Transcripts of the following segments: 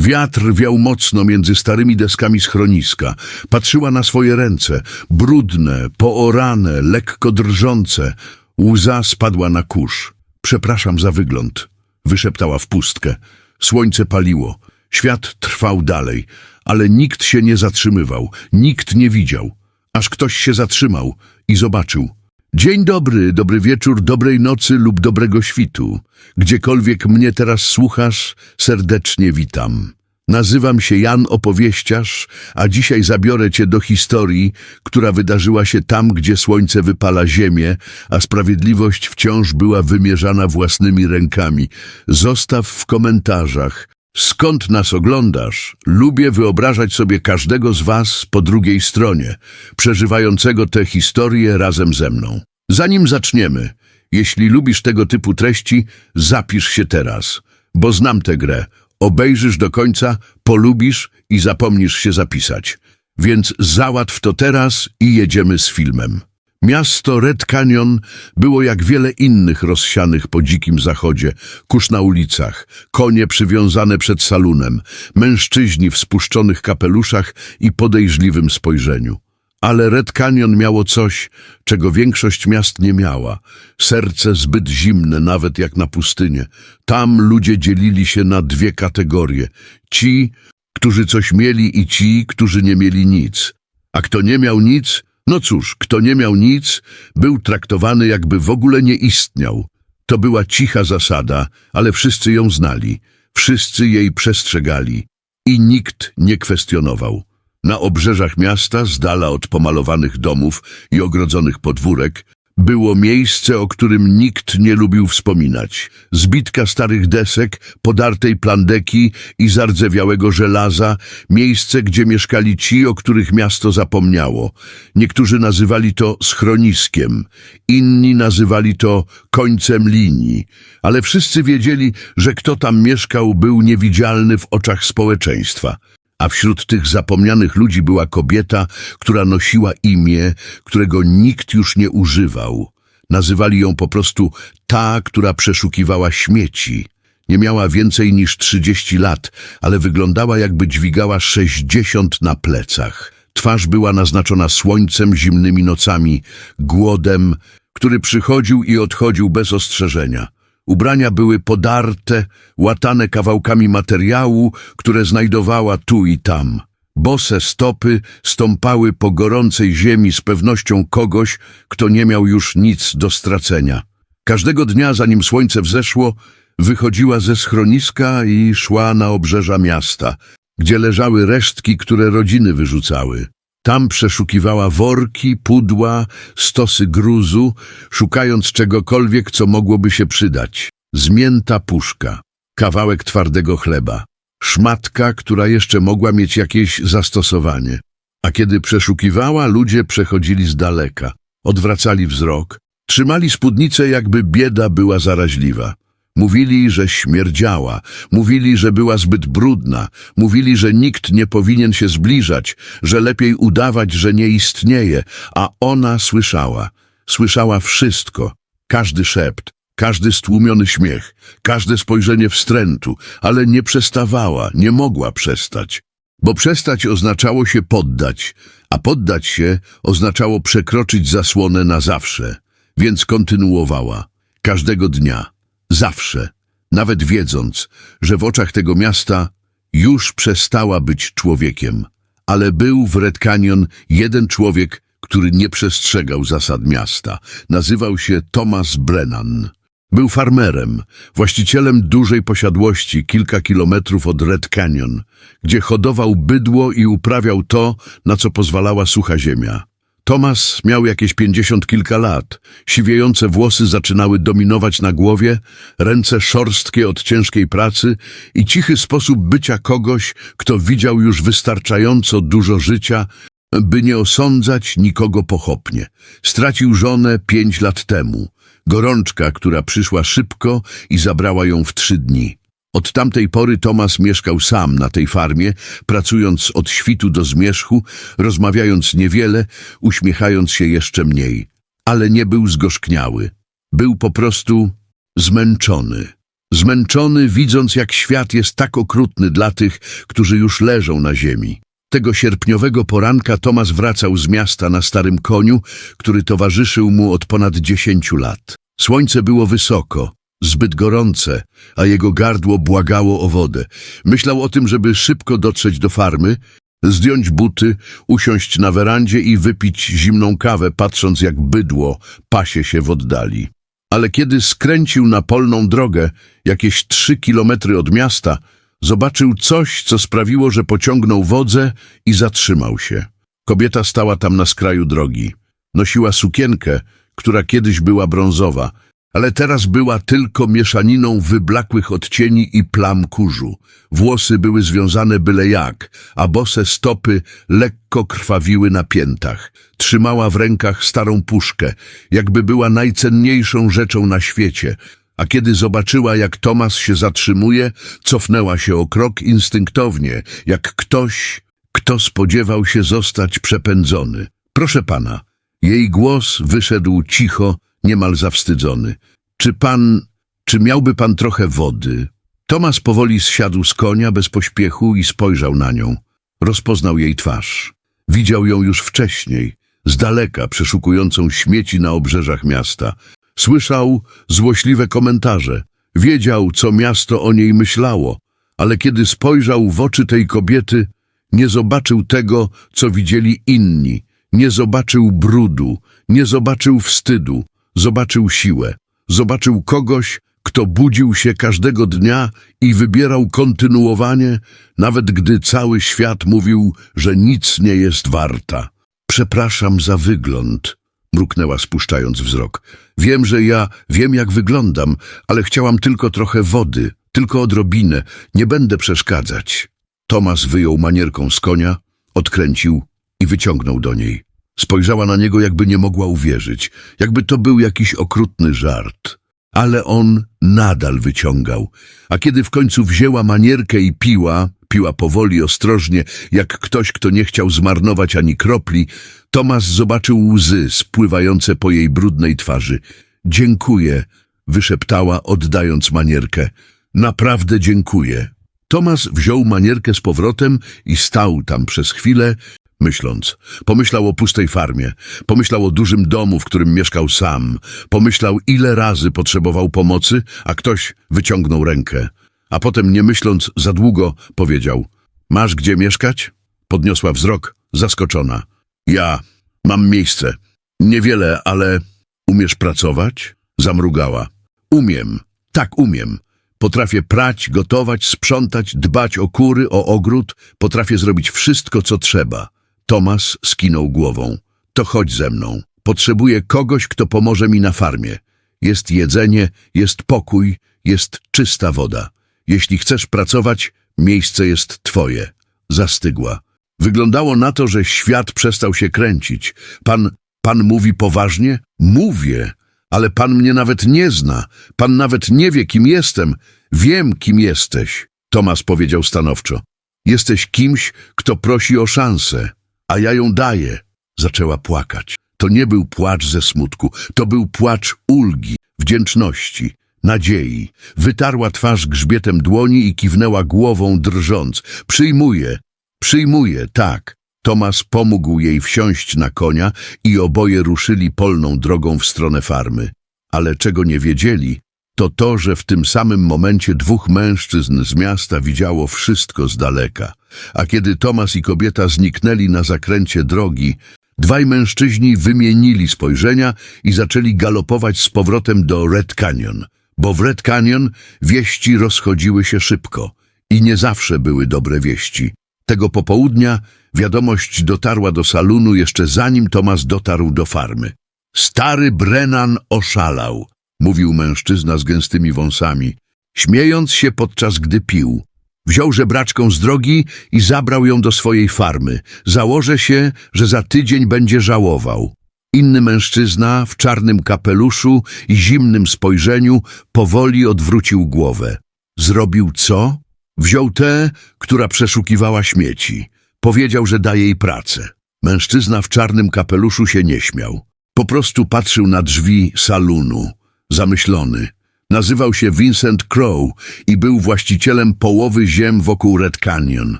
Wiatr wiał mocno między starymi deskami schroniska. Patrzyła na swoje ręce, brudne, poorane, lekko drżące. Łza spadła na kurz. Przepraszam za wygląd, wyszeptała w pustkę. Słońce paliło. Świat trwał dalej, ale nikt się nie zatrzymywał, nikt nie widział. Aż ktoś się zatrzymał i zobaczył. Dzień dobry, dobry wieczór, dobrej nocy lub dobrego świtu. Gdziekolwiek mnie teraz słuchasz, serdecznie witam. Nazywam się Jan Opowieściarz, a dzisiaj zabiorę cię do historii, która wydarzyła się tam, gdzie słońce wypala ziemię, a sprawiedliwość wciąż była wymierzana własnymi rękami. Zostaw w komentarzach, skąd nas oglądasz. Lubię wyobrażać sobie każdego z was po drugiej stronie, przeżywającego tę historię razem ze mną. Zanim zaczniemy, jeśli lubisz tego typu treści, zapisz się teraz, bo znam tę grę. Obejrzysz do końca, polubisz i zapomnisz się zapisać. Więc załatw to teraz i jedziemy z filmem. Miasto Red Canyon było jak wiele innych rozsianych po dzikim zachodzie, kurz na ulicach, konie przywiązane przed salunem, mężczyźni w spuszczonych kapeluszach i podejrzliwym spojrzeniu. Ale Red Canyon miało coś, czego większość miast nie miała. Serce zbyt zimne, nawet jak na pustynię. Tam ludzie dzielili się na dwie kategorie. Ci, którzy coś mieli i ci, którzy nie mieli nic. A kto nie miał nic, no cóż, kto nie miał nic, był traktowany jakby w ogóle nie istniał. To była cicha zasada, ale wszyscy ją znali. Wszyscy jej przestrzegali. I nikt nie kwestionował. Na obrzeżach miasta, z dala od pomalowanych domów i ogrodzonych podwórek, było miejsce, o którym nikt nie lubił wspominać. Zbitka starych desek, podartej plandeki i zardzewiałego żelaza, miejsce, gdzie mieszkali ci, o których miasto zapomniało. Niektórzy nazywali to schroniskiem, inni nazywali to końcem linii, ale wszyscy wiedzieli, że kto tam mieszkał, był niewidzialny w oczach społeczeństwa. A wśród tych zapomnianych ludzi była kobieta, która nosiła imię, którego nikt już nie używał. Nazywali ją po prostu ta, która przeszukiwała śmieci. Nie miała więcej niż trzydzieści lat, ale wyglądała jakby dźwigała sześćdziesiąt na plecach. Twarz była naznaczona słońcem, zimnymi nocami, głodem, który przychodził i odchodził bez ostrzeżenia. Ubrania były podarte, łatane kawałkami materiału, które znajdowała tu i tam. Bose stopy stąpały po gorącej ziemi z pewnością kogoś, kto nie miał już nic do stracenia. Każdego dnia, zanim słońce wzeszło, wychodziła ze schroniska i szła na obrzeża miasta, gdzie leżały resztki, które rodziny wyrzucały. Tam przeszukiwała worki, pudła, stosy gruzu, szukając czegokolwiek, co mogłoby się przydać. Zmięta puszka, kawałek twardego chleba, szmatka, która jeszcze mogła mieć jakieś zastosowanie. A kiedy przeszukiwała, ludzie przechodzili z daleka, odwracali wzrok, trzymali spódnicę, jakby bieda była zaraźliwa. Mówili, że śmierdziała, mówili, że była zbyt brudna, mówili, że nikt nie powinien się zbliżać, że lepiej udawać, że nie istnieje, a ona słyszała. Słyszała wszystko, każdy szept, każdy stłumiony śmiech, każde spojrzenie wstrętu, ale nie przestawała, nie mogła przestać. Bo przestać oznaczało się poddać, a poddać się oznaczało przekroczyć zasłonę na zawsze, więc kontynuowała. Każdego dnia. Zawsze, nawet wiedząc, że w oczach tego miasta już przestała być człowiekiem. Ale był w Red Canyon jeden człowiek, który nie przestrzegał zasad miasta. Nazywał się Thomas Brennan. Był farmerem, właścicielem dużej posiadłości kilka kilometrów od Red Canyon, gdzie hodował bydło i uprawiał to, na co pozwalała sucha ziemia. Tomas miał jakieś pięćdziesiąt kilka lat. Siwiejące włosy zaczynały dominować na głowie, ręce szorstkie od ciężkiej pracy i cichy sposób bycia kogoś, kto widział już wystarczająco dużo życia, by nie osądzać nikogo pochopnie. Stracił żonę pięć lat temu. Gorączka, która przyszła szybko i zabrała ją w trzy dni. Od tamtej pory Tomas mieszkał sam na tej farmie, pracując od świtu do zmierzchu, rozmawiając niewiele, uśmiechając się jeszcze mniej. Ale nie był zgorzkniały. Był po prostu zmęczony. Zmęczony, widząc jak świat jest tak okrutny dla tych, którzy już leżą na ziemi. Tego sierpniowego poranka Tomasz wracał z miasta na starym koniu, który towarzyszył mu od ponad dziesięciu lat. Słońce było wysoko, zbyt gorące, a jego gardło błagało o wodę. Myślał o tym, żeby szybko dotrzeć do farmy, zdjąć buty, usiąść na werandzie i wypić zimną kawę, patrząc jak bydło pasie się w oddali. Ale kiedy skręcił na polną drogę, jakieś trzy kilometry od miasta, zobaczył coś, co sprawiło, że pociągnął wodze i zatrzymał się. Kobieta stała tam na skraju drogi. Nosiła sukienkę, która kiedyś była brązowa, ale teraz była tylko mieszaniną wyblakłych odcieni i plam kurzu. Włosy były związane byle jak, a bose stopy lekko krwawiły na piętach. Trzymała w rękach starą puszkę, jakby była najcenniejszą rzeczą na świecie, a kiedy zobaczyła, jak Tomas się zatrzymuje, cofnęła się o krok instynktownie, jak ktoś, kto spodziewał się zostać przepędzony. Proszę pana, jej głos wyszedł cicho, niemal zawstydzony. Czy pan, czy miałby pan trochę wody? Tomas powoli zsiadł z konia bez pośpiechu i spojrzał na nią. Rozpoznał jej twarz. Widział ją już wcześniej, z daleka przeszukującą śmieci na obrzeżach miasta. Słyszał złośliwe komentarze. Wiedział, co miasto o niej myślało, ale kiedy spojrzał w oczy tej kobiety, nie zobaczył tego, co widzieli inni. Nie zobaczył brudu, nie zobaczył wstydu, zobaczył siłę. Zobaczył kogoś, kto budził się każdego dnia i wybierał kontynuowanie, nawet gdy cały świat mówił, że nic nie jest warta. Przepraszam za wygląd, mruknęła spuszczając wzrok. Wiem, że ja wiem, jak wyglądam, ale chciałam tylko trochę wody, tylko odrobinę, nie będę przeszkadzać. Tomasz wyjął manierką z konia, odkręcił i wyciągnął do niej. Spojrzała na niego, jakby nie mogła uwierzyć, jakby to był jakiś okrutny żart. Ale on nadal wyciągał, a kiedy w końcu wzięła manierkę i piła, piła powoli, ostrożnie, jak ktoś, kto nie chciał zmarnować ani kropli, Tomasz zobaczył łzy spływające po jej brudnej twarzy. Dziękuję, wyszeptała, oddając manierkę. Naprawdę dziękuję. Tomasz wziął manierkę z powrotem i stał tam przez chwilę, myśląc. Pomyślał o pustej farmie, pomyślał o dużym domu, w którym mieszkał sam, pomyślał, ile razy potrzebował pomocy, a ktoś wyciągnął rękę. A potem, nie myśląc za długo, powiedział: Masz gdzie mieszkać? Podniosła wzrok, zaskoczona. Ja mam miejsce. Niewiele, ale umiesz pracować? Zamrugała. Umiem, tak umiem. Potrafię prać, gotować, sprzątać, dbać o kury, o ogród. Potrafię zrobić wszystko, co trzeba. Tomas skinął głową. To chodź ze mną. Potrzebuję kogoś, kto pomoże mi na farmie. Jest jedzenie, jest pokój, jest czysta woda. Jeśli chcesz pracować, miejsce jest twoje. Zastygła. Wyglądało na to, że świat przestał się kręcić. Pan, pan mówi poważnie? Mówię, ale pan mnie nawet nie zna. Pan nawet nie wie, kim jestem. Wiem, kim jesteś, Tomas powiedział stanowczo. Jesteś kimś, kto prosi o szansę, a ja ją daję. Zaczęła płakać. To nie był płacz ze smutku, to był płacz ulgi, wdzięczności, nadziei. Wytarła twarz grzbietem dłoni i kiwnęła głową drżąc. Przyjmuję, przyjmuję, tak. Tomas pomógł jej wsiąść na konia i oboje ruszyli polną drogą w stronę farmy. Ale czego nie wiedzieli, to to, że w tym samym momencie dwóch mężczyzn z miasta widziało wszystko z daleka. A kiedy Tomas i kobieta zniknęli na zakręcie drogi, dwaj mężczyźni wymienili spojrzenia i zaczęli galopować z powrotem do Red Canyon, bo w Red Canyon wieści rozchodziły się szybko i nie zawsze były dobre wieści. Tego popołudnia wiadomość dotarła do salonu jeszcze zanim Tomas dotarł do farmy. Stary Brennan oszalał, mówił mężczyzna z gęstymi wąsami, śmiejąc się podczas gdy pił. Wziął żebraczką z drogi i zabrał ją do swojej farmy. Założę się, że za tydzień będzie żałował. Inny mężczyzna w czarnym kapeluszu i zimnym spojrzeniu powoli odwrócił głowę. Zrobił co? Wziął tę, która przeszukiwała śmieci. Powiedział, że daje jej pracę. Mężczyzna w czarnym kapeluszu się nie śmiał. Po prostu patrzył na drzwi salonu, zamyślony. Nazywał się Vincent Crow i był właścicielem połowy ziem wokół Red Canyon.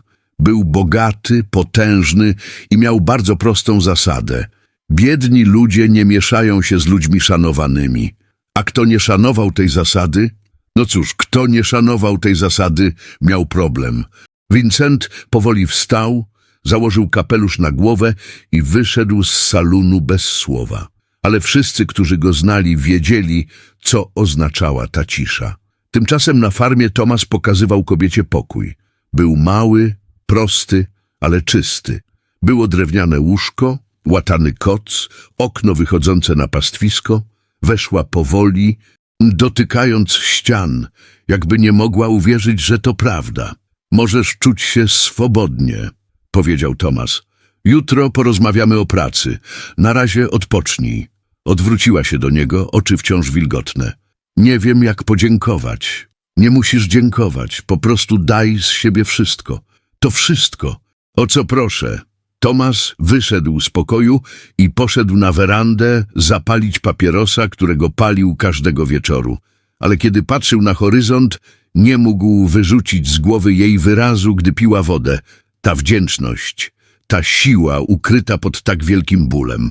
Był bogaty, potężny i miał bardzo prostą zasadę. Biedni ludzie nie mieszają się z ludźmi szanowanymi. A kto nie szanował tej zasady? No cóż, kto nie szanował tej zasady, miał problem. Vincent powoli wstał, założył kapelusz na głowę i wyszedł z salonu bez słowa. Ale wszyscy, którzy go znali, wiedzieli, co oznaczała ta cisza. Tymczasem na farmie Tomas pokazywał kobiecie pokój. Był mały, prosty, ale czysty. Było drewniane łóżko, łatany koc, okno wychodzące na pastwisko. Weszła powoli, dotykając ścian, jakby nie mogła uwierzyć, że to prawda. Możesz czuć się swobodnie, powiedział Tomas. Jutro porozmawiamy o pracy. Na razie odpocznij. Odwróciła się do niego, oczy wciąż wilgotne. Nie wiem, jak podziękować. Nie musisz dziękować, po prostu daj z siebie wszystko. To wszystko. O co proszę? Tomas wyszedł z pokoju i poszedł na werandę zapalić papierosa, którego palił każdego wieczoru. Ale kiedy patrzył na horyzont, nie mógł wyrzucić z głowy jej wyrazu, gdy piła wodę. Ta wdzięczność, ta siła ukryta pod tak wielkim bólem.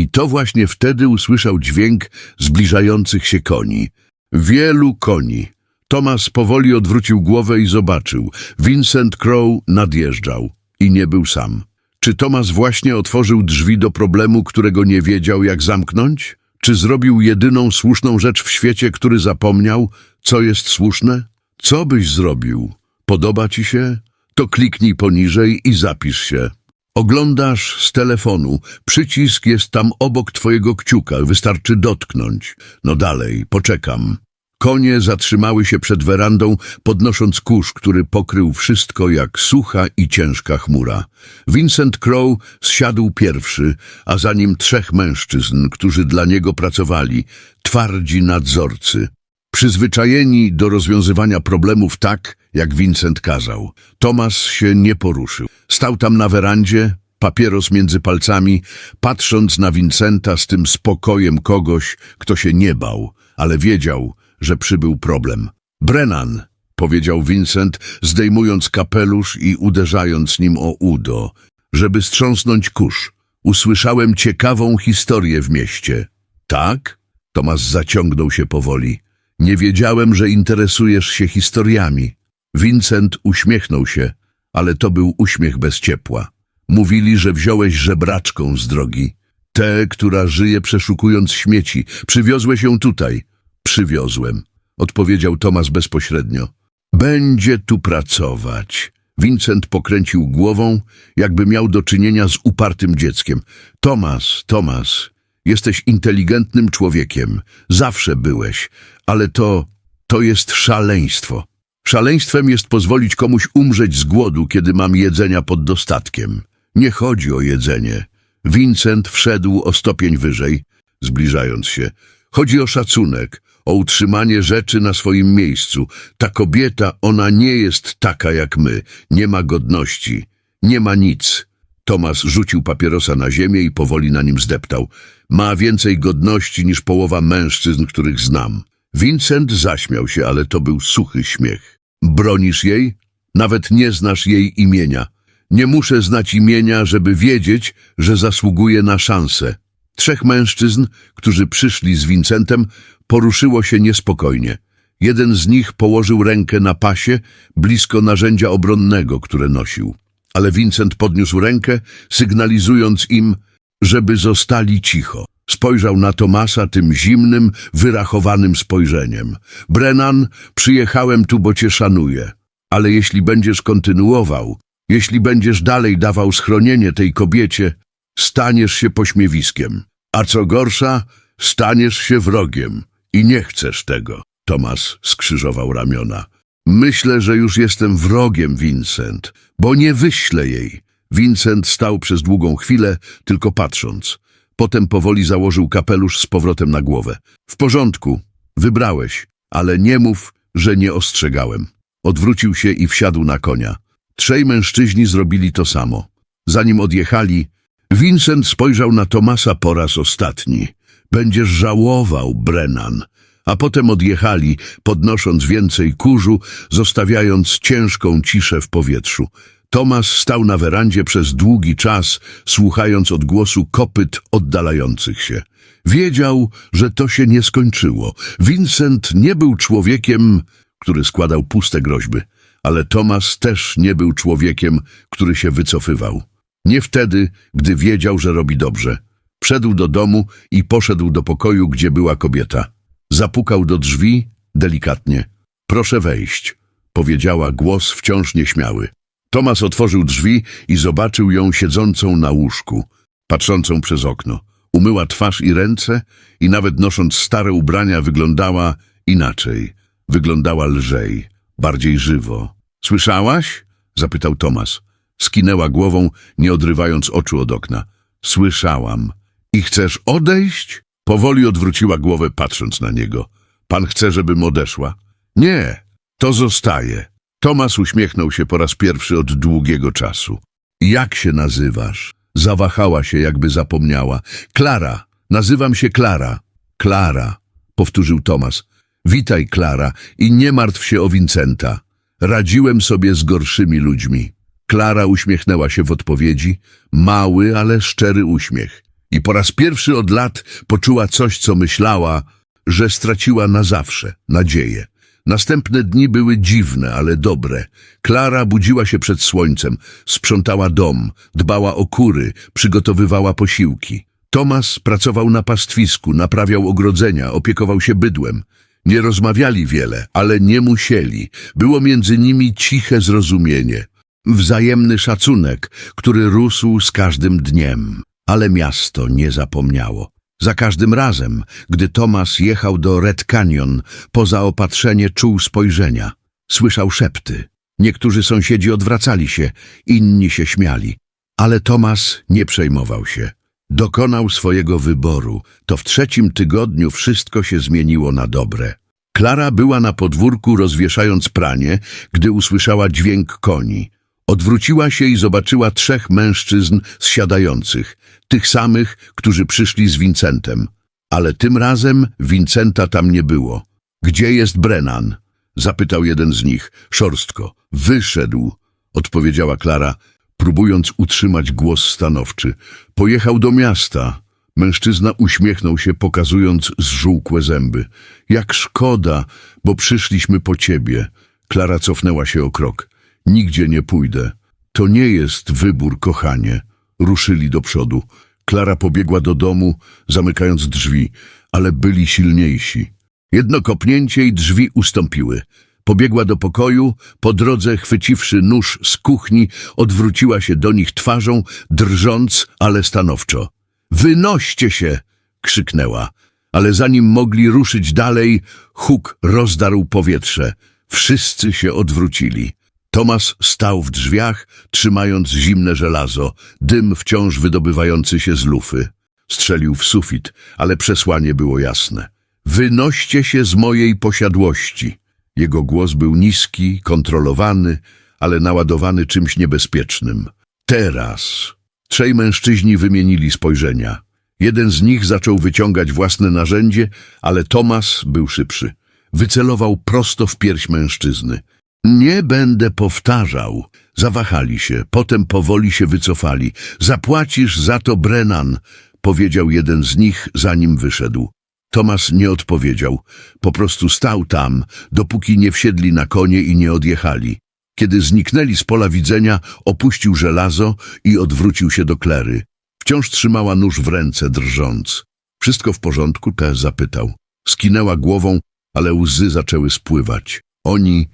I to właśnie wtedy usłyszał dźwięk zbliżających się koni. Wielu koni. Tomas powoli odwrócił głowę i zobaczył. Vincent Crow nadjeżdżał. I nie był sam. Czy Tomas właśnie otworzył drzwi do problemu, którego nie wiedział, jak zamknąć? Czy zrobił jedyną słuszną rzecz w świecie, który zapomniał, co jest słuszne? Co byś zrobił? Podoba ci się? To kliknij poniżej i zapisz się. Oglądasz z telefonu. Przycisk jest tam obok twojego kciuka. Wystarczy dotknąć. No dalej, poczekam. Konie zatrzymały się przed werandą, podnosząc kurz, który pokrył wszystko jak sucha i ciężka chmura. Vincent Crow zsiadł pierwszy, a za nim trzech mężczyzn, którzy dla niego pracowali, twardzi nadzorcy. Przyzwyczajeni do rozwiązywania problemów tak, jak Vincent kazał. Tomas się nie poruszył. Stał tam na werandzie, papieros między palcami, patrząc na Vincenta z tym spokojem kogoś, kto się nie bał, ale wiedział, że przybył problem. Brennan, powiedział Vincent, zdejmując kapelusz i uderzając nim o udo, żeby strząsnąć kurz. Usłyszałem ciekawą historię w mieście. Tak? Tomas zaciągnął się powoli. Nie wiedziałem, że interesujesz się historiami. Vincent uśmiechnął się, ale to był uśmiech bez ciepła. Mówili, że wziąłeś żebraczką z drogi. Tę, która żyje przeszukując śmieci. Przywiozłeś ją tutaj. Przywiozłem, odpowiedział Tomas bezpośrednio. Będzie tu pracować. Vincent pokręcił głową, jakby miał do czynienia z upartym dzieckiem. Tomas, Tomas, jesteś inteligentnym człowiekiem. Zawsze byłeś, ale to, to jest szaleństwo. Szaleństwem jest pozwolić komuś umrzeć z głodu, kiedy mam jedzenia pod dostatkiem. Nie chodzi o jedzenie. Vincent wszedł o stopień wyżej, zbliżając się. Chodzi o szacunek, o utrzymanie rzeczy na swoim miejscu. Ta kobieta, ona nie jest taka jak my. Nie ma godności. Nie ma nic. Tomas rzucił papierosa na ziemię i powoli na nim zdeptał. Ma więcej godności niż połowa mężczyzn, których znam. Vincent zaśmiał się, ale to był suchy śmiech. Bronisz jej? Nawet nie znasz jej imienia. Nie muszę znać imienia, żeby wiedzieć, że zasługuje na szansę. Trzech mężczyzn, którzy przyszli z Vincentem, poruszyło się niespokojnie. Jeden z nich położył rękę na pasie, blisko narzędzia obronnego, które nosił. Ale Vincent podniósł rękę, sygnalizując im, żeby zostali cicho. Spojrzał na Tomasa tym zimnym, wyrachowanym spojrzeniem. Brennan, przyjechałem tu, bo cię szanuję. Ale jeśli będziesz kontynuował, jeśli będziesz dalej dawał schronienie tej kobiecie, staniesz się pośmiewiskiem. A co gorsza, staniesz się wrogiem. I nie chcesz tego. Tomas skrzyżował ramiona. Myślę, że już jestem wrogiem, Vincent, bo nie wyślę jej. Vincent stał przez długą chwilę, tylko patrząc. Potem powoli założył kapelusz z powrotem na głowę. W porządku, wybrałeś, ale nie mów, że nie ostrzegałem. Odwrócił się i wsiadł na konia. Trzej mężczyźni zrobili to samo. Zanim odjechali, Vincent spojrzał na Tomasa po raz ostatni. Będziesz żałował, Brennan, a potem odjechali, podnosząc więcej kurzu, zostawiając ciężką ciszę w powietrzu. Tomasz stał na werandzie przez długi czas, słuchając odgłosu kopyt oddalających się. Wiedział, że to się nie skończyło. Vincent nie był człowiekiem, który składał puste groźby, ale Tomasz też nie był człowiekiem, który się wycofywał. Nie wtedy, gdy wiedział, że robi dobrze. Wszedł do domu i poszedł do pokoju, gdzie była kobieta. Zapukał do drzwi delikatnie. Proszę wejść, powiedziała głos wciąż nieśmiały. Tomasz otworzył drzwi i zobaczył ją siedzącą na łóżku, patrzącą przez okno. Umyła twarz i ręce i nawet nosząc stare ubrania wyglądała inaczej. Wyglądała lżej, bardziej żywo. Słyszałaś? zapytał Tomasz. Skinęła głową, nie odrywając oczu od okna. Słyszałam. I chcesz odejść? Powoli odwróciła głowę, patrząc na niego. Pan chce, żebym odeszła? Nie, to zostaje. Tomasz uśmiechnął się po raz pierwszy od długiego czasu. Jak się nazywasz? Zawahała się, jakby zapomniała. Klara, nazywam się Klara. Klara, powtórzył Tomasz. Witaj, Klara, i nie martw się o Vincenta. Radziłem sobie z gorszymi ludźmi. Klara uśmiechnęła się w odpowiedzi, mały, ale szczery uśmiech. I po raz pierwszy od lat poczuła coś, co myślała, że straciła na zawsze nadzieję. Następne dni były dziwne, ale dobre. Klara budziła się przed słońcem, sprzątała dom, dbała o kury, przygotowywała posiłki. Tomasz pracował na pastwisku, naprawiał ogrodzenia, opiekował się bydłem. Nie rozmawiali wiele, ale nie musieli. Było między nimi ciche zrozumienie. Wzajemny szacunek, który rósł z każdym dniem. Ale miasto nie zapomniało. Za każdym razem, gdy Tomasz jechał do Red Canyon, poza opatrzenie czuł spojrzenia. Słyszał szepty. Niektórzy sąsiedzi odwracali się, inni się śmiali. Ale Tomasz nie przejmował się. Dokonał swojego wyboru. To w trzecim tygodniu wszystko się zmieniło na dobre. Klara była na podwórku rozwieszając pranie, gdy usłyszała dźwięk koni. Odwróciła się i zobaczyła trzech mężczyzn zsiadających, tych samych, którzy przyszli z Vincentem. Ale tym razem Vincenta tam nie było. Gdzie jest Brennan? Zapytał jeden z nich, szorstko. Wyszedł, odpowiedziała Klara, próbując utrzymać głos stanowczy. Pojechał do miasta. Mężczyzna uśmiechnął się, pokazując zżółkłe zęby. Jak szkoda, bo przyszliśmy po ciebie. Klara cofnęła się o krok. Nigdzie nie pójdę. To nie jest wybór, kochanie. Ruszyli do przodu. Klara pobiegła do domu, zamykając drzwi, ale byli silniejsi. Jedno kopnięcie i drzwi ustąpiły. Pobiegła do pokoju, po drodze chwyciwszy nóż z kuchni, odwróciła się do nich twarzą, drżąc, ale stanowczo. Wynoście się! krzyknęła. Ale zanim mogli ruszyć dalej, huk rozdarł powietrze. Wszyscy się odwrócili. Tomasz stał w drzwiach, trzymając zimne żelazo, dym wciąż wydobywający się z lufy. Strzelił w sufit, ale przesłanie było jasne. Wynoście się z mojej posiadłości. Jego głos był niski, kontrolowany, ale naładowany czymś niebezpiecznym. Teraz. Trzej mężczyźni wymienili spojrzenia. Jeden z nich zaczął wyciągać własne narzędzie, ale Tomasz był szybszy. Wycelował prosto w pierś mężczyzny. Nie będę powtarzał. Zawahali się, potem powoli się wycofali. Zapłacisz za to, Brennan, powiedział jeden z nich, zanim wyszedł. Tomasz nie odpowiedział. Po prostu stał tam, dopóki nie wsiedli na konie i nie odjechali. Kiedy zniknęli z pola widzenia, opuścił żelazo i odwrócił się do Klery. Wciąż trzymała nóż w ręce, drżąc. Wszystko w porządku? Te zapytał. Skinęła głową, ale łzy zaczęły spływać. Oni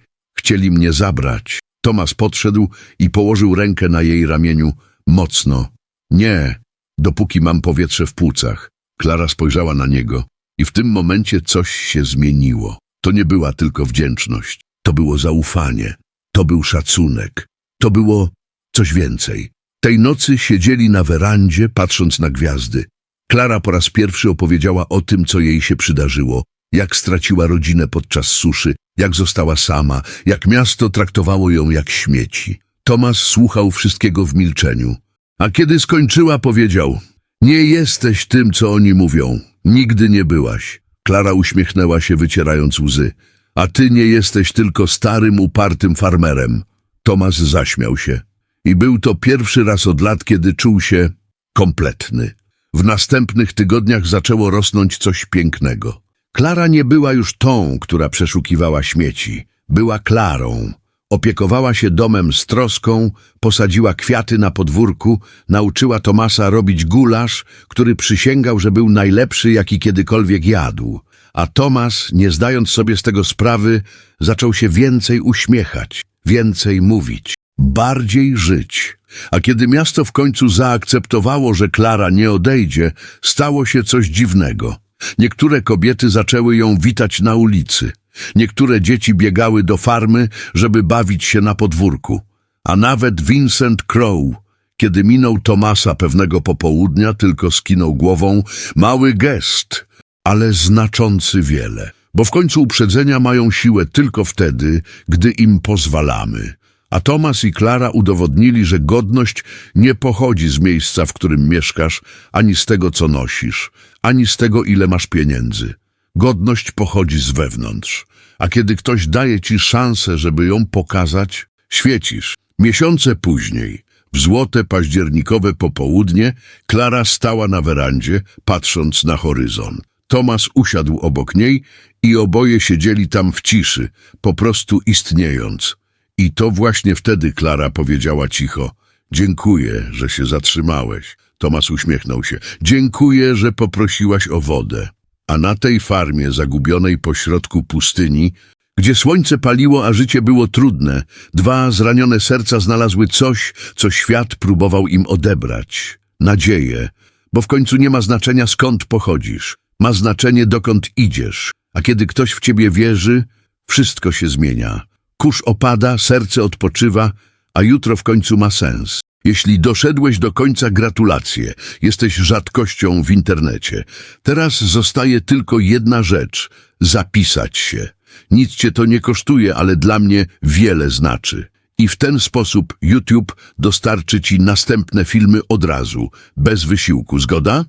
chcieli mnie zabrać. Tomasz podszedł i położył rękę na jej ramieniu mocno. Nie, dopóki mam powietrze w płucach. Klara spojrzała na niego i w tym momencie coś się zmieniło. To nie była tylko wdzięczność, to było zaufanie, to był szacunek, to było coś więcej. Tej nocy siedzieli na werandzie, patrząc na gwiazdy. Klara po raz pierwszy opowiedziała o tym, co jej się przydarzyło, jak straciła rodzinę podczas suszy, jak została sama, jak miasto traktowało ją jak śmieci. Tomasz słuchał wszystkiego w milczeniu. A kiedy skończyła, powiedział: Nie jesteś tym, co oni mówią. Nigdy nie byłaś. Klara uśmiechnęła się, wycierając łzy. A ty nie jesteś tylko starym, upartym farmerem. Tomasz zaśmiał się. I był to pierwszy raz od lat, kiedy czuł się kompletny. W następnych tygodniach zaczęło rosnąć coś pięknego. Klara nie była już tą, która przeszukiwała śmieci. Była Klarą. Opiekowała się domem z troską, posadziła kwiaty na podwórku, nauczyła Tomasa robić gulasz, który przysięgał, że był najlepszy, jaki kiedykolwiek jadł. A Tomas, nie zdając sobie z tego sprawy, zaczął się więcej uśmiechać, więcej mówić, bardziej żyć. A kiedy miasto w końcu zaakceptowało, że Klara nie odejdzie, stało się coś dziwnego. Niektóre kobiety zaczęły ją witać na ulicy. Niektóre dzieci biegały do farmy, żeby bawić się na podwórku. A nawet Vincent Crow, kiedy minął Tomasa pewnego popołudnia, tylko skinął głową, mały gest, ale znaczący wiele. Bo w końcu uprzedzenia mają siłę tylko wtedy, gdy im pozwalamy. A Tomas i Klara udowodnili, że godność nie pochodzi z miejsca, w którym mieszkasz, ani z tego, co nosisz, ani z tego, ile masz pieniędzy. Godność pochodzi z wewnątrz. A kiedy ktoś daje ci szansę, żeby ją pokazać, świecisz. Miesiące później, w złote październikowe popołudnie, Klara stała na werandzie, patrząc na horyzont. Tomas usiadł obok niej i oboje siedzieli tam w ciszy, po prostu istniejąc. I to właśnie wtedy Klara powiedziała cicho: Dziękuję, że się zatrzymałeś. Tomas uśmiechnął się. Dziękuję, że poprosiłaś o wodę. A na tej farmie zagubionej pośrodku pustyni, gdzie słońce paliło, a życie było trudne, dwa zranione serca znalazły coś, co świat próbował im odebrać. Nadzieję, bo w końcu nie ma znaczenia skąd pochodzisz. Ma znaczenie dokąd idziesz. A kiedy ktoś w ciebie wierzy, wszystko się zmienia. Kurz opada, serce odpoczywa, a jutro w końcu ma sens. Jeśli doszedłeś do końca, gratulacje. Jesteś rzadkością w internecie. Teraz zostaje tylko jedna rzecz – zapisać się. Nic cię to nie kosztuje, ale dla mnie wiele znaczy. I w ten sposób YouTube dostarczy ci następne filmy od razu, bez wysiłku. Zgoda?